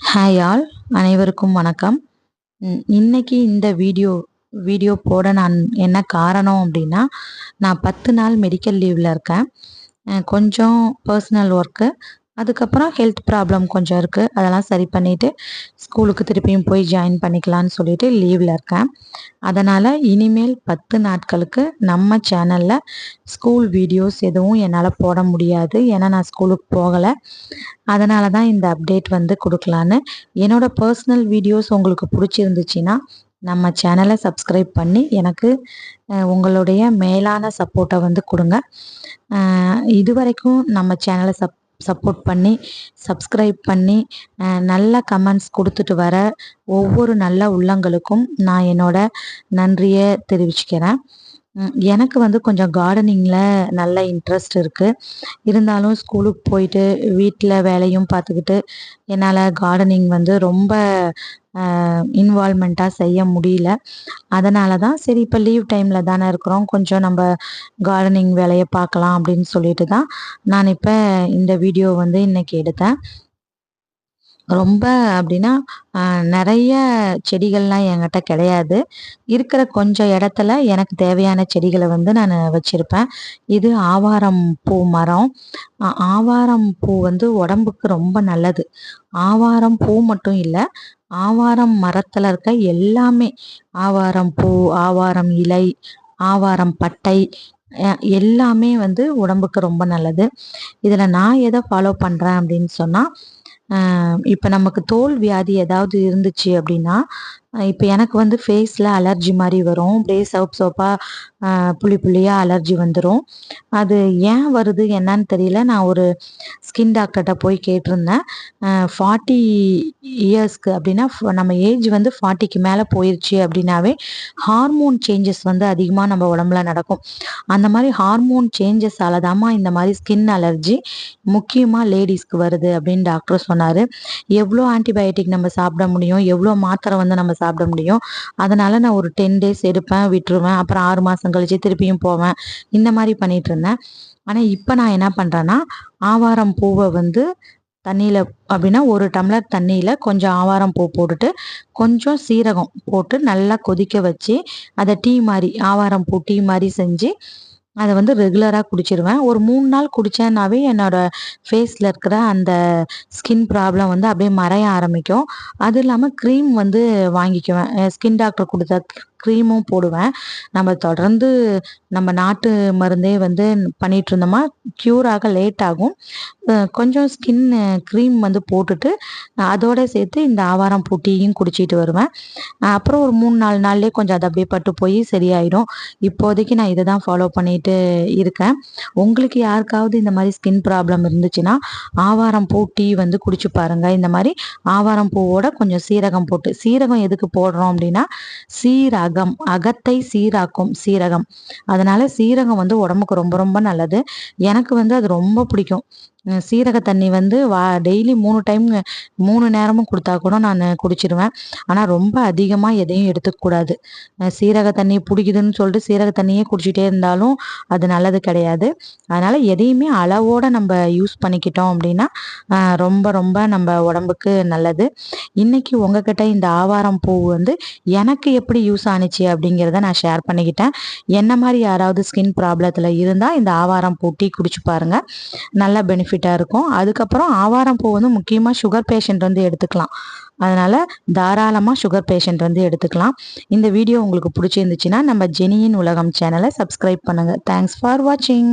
Hi all அனைவருக்கும் வணக்கம். இன்னைக்கு இந்த வீடியோ வீடியோ போட நான் என்ன காரணம் அப்படின்னா நான் பத்து நாள் மெடிக்கல் லீவில் இருக்கேன். கொஞ்சம் பர்சனல் ஒர்க்கு அதுக்கப்புறம் ஹெல்த் ப்ராப்ளம் கொஞ்சம் இருக்குது அதெல்லாம் சரி பண்ணிவிட்டு ஸ்கூலுக்கு திருப்பியும் போய் ஜாயின் பண்ணிக்கலான்னு சொல்லிட்டு லீவில் இருக்கேன். அதனால் இனிமேல் பத்து நாட்களுக்கு நம்ம சேனலில் ஸ்கூல் வீடியோஸ் எதுவும் என்னால் போட முடியாது. ஏன்னா நான் ஸ்கூலுக்கு போகலை. அதனால தான் இந்த அப்டேட் வந்து கொடுக்கலான்னு. என்னோட பர்சனல் வீடியோஸ் உங்களுக்கு பிடிச்சிருந்துச்சின்னா நம்ம சேனலை சப்ஸ்கிரைப் பண்ணி எனக்கு உங்களுடைய மேலான சப்போர்ட்டை வந்து கொடுங்க. இது இதுவரைக்கும் நம்ம சேனலை சப் சப்போர்ட் பண்ணி சப்ஸ்கிரைப் பண்ணி நல்ல கமெண்ட்ஸ் கொடுத்துட்டு வர ஒவ்வொரு நல்ல உள்ளங்களுக்கும் நான் என்னோட நன்றியை தெரிவிச்சுக்கிறேன். எனக்கு வந்து கொஞ்சம் கார்டனிங்கில் நல்ல இன்ட்ரெஸ்ட் இருக்குது இருந்தாலும் ஸ்கூலுக்கு போயிட்டு வீட்டில் வேலையும் பார்த்துக்கிட்டு என்னால் கார்டனிங் வந்து ரொம்ப இன்வால்மெண்ட்டாக செய்ய முடியல. அதனால தான் சரி இப்போ லீவ் டைமில் தானே இருக்கிறோம். கொஞ்சம் நம்ம கார்டனிங் வேலையை பார்க்கலாம் அப்படின்னு சொல்லிட்டு தான் நான் இப்போ இந்த வீடியோ வந்து இன்றைக்கி எடுத்தேன். ரொம்ப அப்படின்னா நிறைய செடிகள்லாம் என்கிட்ட கிடையாது. இருக்கிற கொஞ்சம் இடத்துல எனக்கு தேவையான செடிகளை வந்து நான் வச்சுருப்பேன். இது ஆவாரம் பூ மரம். ஆவாரம் பூ வந்து உடம்புக்கு ரொம்ப நல்லது. ஆவாரம் பூ மட்டும் இல்லை ஆவாரம் மரத்தில் இருக்க எல்லாமே ஆவாரம் பூ ஆவாரம் இலை ஆவாரம் பட்டை எல்லாமே வந்து உடம்புக்கு ரொம்ப நல்லது. இதில் நான் எதை ஃபாலோ பண்ணுறேன் அப்படின்னு சொன்னால் இப்போ நமக்கு தோல் வியாதி ஏதாவது இருந்துச்சு அப்படின்னா இப்போ எனக்கு வந்து ஃபேஸில் அலர்ஜி மாதிரி வரும். அப்படியே சோப் சோப்பாக புளி புளியாக அலர்ஜி வந்துடும் அது ஏன் வருது என்னன்னு தெரியல. நான் ஒரு ஸ்கின் டாக்டர்கிட்ட போய் கேட்டிருந்தேன். ஃபார்ட்டி இயர்ஸ்க்கு அப்படின்னா நம்ம ஏஜ் வந்து ஃபார்ட்டிக்கு மேலே போயிடுச்சு அப்படின்னாவே ஹார்மோன் சேஞ்சஸ் வந்து அதிகமாக நம்ம உடம்புல நடக்கும். அந்த மாதிரி ஹார்மோன் சேஞ்சஸால தாம்மா இந்த மாதிரி ஸ்கின் அலர்ஜி முக்கியமாக லேடிஸ்க்கு வருது அப்படின்னு டாக்டர் சொன்னார். எவ்வளோ ஆன்டிபயோட்டிக் நம்ம சாப்பிட முடியும்? எவ்வளோ மாத்திரை வந்து நம்ம சாப்பிட முடியும். அதனால நான் ஒரு டென் டேஸ் எடுப்பேன் விட்டுருவேன். அப்புறம் ஆறு மாதம் கழிச்சு திருப்பியும் போவேன். இந்த மாதிரி பண்ணிட்டு இருந்தேன். ஆனால் இப்போ நான் என்ன பண்ணுறேன்னா ஆவாரம் பூவை வந்து தண்ணியில் அப்படின்னா ஒரு டம்ளர் தண்ணியில் கொஞ்சம் ஆவாரம் பூ போட்டுட்டு கொஞ்சம் சீரகம் போட்டு நல்லா கொதிக்க வச்சு அதை டீ மாதிரி ஆவாரம் பூ டீ மாதிரி செஞ்சு அதை வந்து ரெகுலராக குடிச்சிருவேன். ஒரு மூணு நாள் குடித்தேன்னாவே என்னோட ஃபேஸில் இருக்கிற அந்த ஸ்கின் ப்ராப்ளம் வந்து அப்படியே மறைய ஆரம்பிக்கும். அது இல்லாமல் க்ரீம் வந்து வாங்கிக்குவேன். ஸ்கின் டாக்டர் கொடுத்த க்ரீமும் போடுவேன். நம்ம தொடர்ந்து நம்ம நாட்டு மருந்தே வந்து பண்ணிட்டு இருந்தோமா க்யூர் ஆக லேட் ஆகும். கொஞ்சம் ஸ்கின் க்ரீம் வந்து போட்டுட்டு அதோட சேர்த்து இந்த ஆவாரம் பூட்டியும் குடிச்சிட்டு வருவேன். அப்புறம் ஒரு மூணு நாலு நாள்லேயே கொஞ்சம் அது அப்படியே பட்டு போய் சரியாயிடும். இப்போதைக்கு நான் இதை தான் ஃபாலோ பண்ணிட்டு இருக்கேன். உங்களுக்கு யாருக்காவது இந்த மாதிரி ஸ்கின் ப்ராப்ளம் இருந்துச்சுன்னா ஆவாரம் பூ டீ வந்து குடிச்சு பாருங்க. இந்த மாதிரி ஆவாரம் பூவோட கொஞ்சம் சீரகம் போட்டு சீரகம் எதுக்கு போடுறோம் அப்படின்னா சீராக அகம் அகத்தை சீராக்கும் சீரகம். அதனால சீரகம் வந்து உடம்புக்கு ரொம்ப ரொம்ப நல்லது. எனக்கு வந்து அது ரொம்ப பிடிக்கும். சீரக தண்ணி வந்து வா டெய்லி மூணு டைம் மூணு நேரமும் கொடுத்தா கூட நான் குடிச்சிருவேன். ஆனால் ரொம்ப அதிகமாக எதையும் எடுத்துக்கக்கூடாது சீரக தண்ணி பிடிக்குதுன்னு சொல்லிட்டு சீரக தண்ணியே குடிச்சிட்டே இருந்தாலும் அது நல்லது கிடையாது. அதனால் எதையுமே அளவோட நம்ம யூஸ் பண்ணிக்கிட்டோம் அப்படின்னா ரொம்ப ரொம்ப நம்ம உடம்புக்கு நல்லது. இன்னைக்கு உங்ககிட்ட இந்த ஆவாரம் பூ வந்து எனக்கு எப்படி யூஸ் காணிச்சு அப்படிங்கிறத நான் ஷேர் பண்ணிக்கிட்டேன். என்ன மாதிரி யாராவது ஸ்கின் ப்ராப்ளத்தில் இருந்தால் இந்த ஆவாரம் பூ டீ குடிச்சு பாருங்க. நல்ல பெனிஃபிட்டாக இருக்கும். அதுக்கப்புறம் ஆவாரம் பூ வந்து முக்கியமாக சுகர் பேஷண்ட் வந்து எடுத்துக்கலாம். அதனால் தாராளமாக சுகர் பேஷண்ட் வந்து எடுத்துக்கலாம். இந்த வீடியோ உங்களுக்கு பிடிச்சிருந்துச்சுன்னா நம்ம ஜெனியின் உலகம் சேனலை சப்ஸ்கிரைப் பண்ணுங்க. தேங்க்ஸ் ஃபார் வாட்சிங்